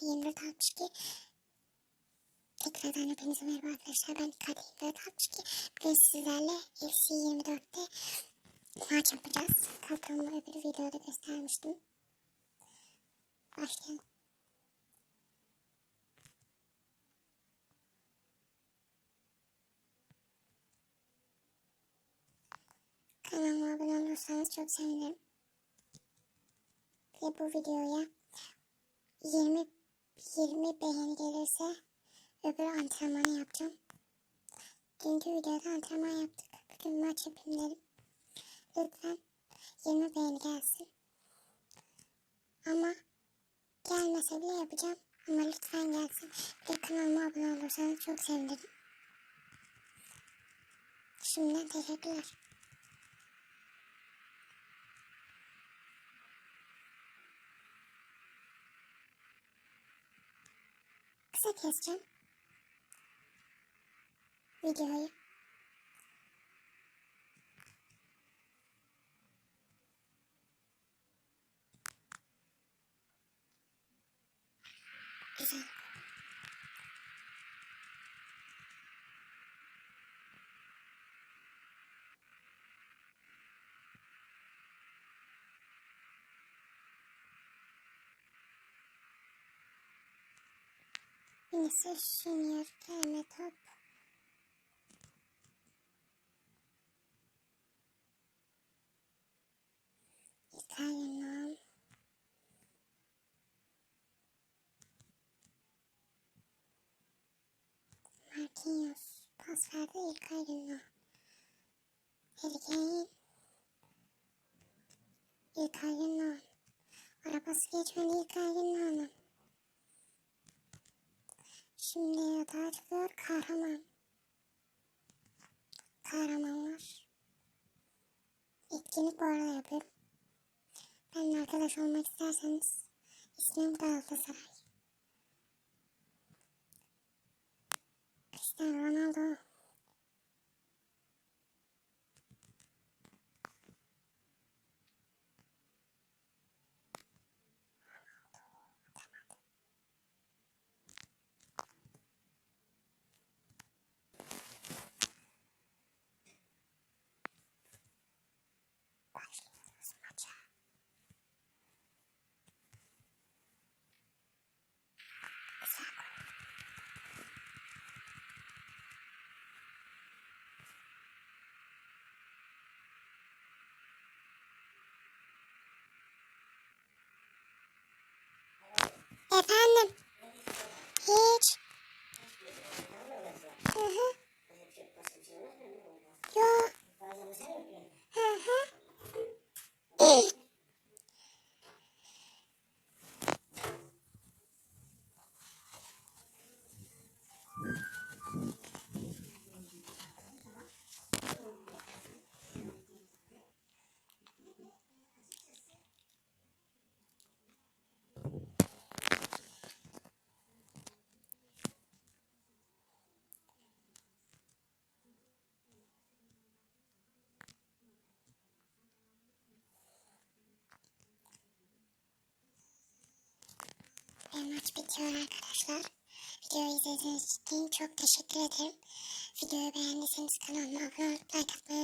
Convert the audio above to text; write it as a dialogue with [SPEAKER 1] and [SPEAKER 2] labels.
[SPEAKER 1] Kadir 2462. Tekrardan hepinize merhaba arkadaşlar. Ben Kadir 2462. Bugün sizlerle FC 24'te maç yapacağız. Kalkanımı öbür videoda göstermiştim. Başlayalım. Kanalıma abone olursanız çok sevinirim. Ve bu videoya 20 20 beğeni gelirse öbür antrenmanı yapacağım. Dünkü videoda antrenman yaptık. Bugün maç yapayım dedim. Lütfen 20 beğeni gelsin. Ama gelmese bile yapacağım. Ama lütfen gelsin. Bir kanalıma abone olursanız çok sevinirim. Şimdiden teşekkürler. yüksek hızcım. Videoyu Vinicius Junior gelme top. İtalyan Marquinhos pas verdi. Erkeğin İlkay Gündoğan. Arabası geçmedi Gündoğan'ın. Şimdi yatağa çıkıyor kahraman. Kahramanlar. Etkinlik bu arada yapıyorum. Benimle arkadaş olmak isterseniz ismim Galatasaray. Ve maç bitiyor arkadaşlar. Videoyu izlediğiniz için çok teşekkür ederim. Videoyu beğendiyseniz kanalıma abone olup like atmayı.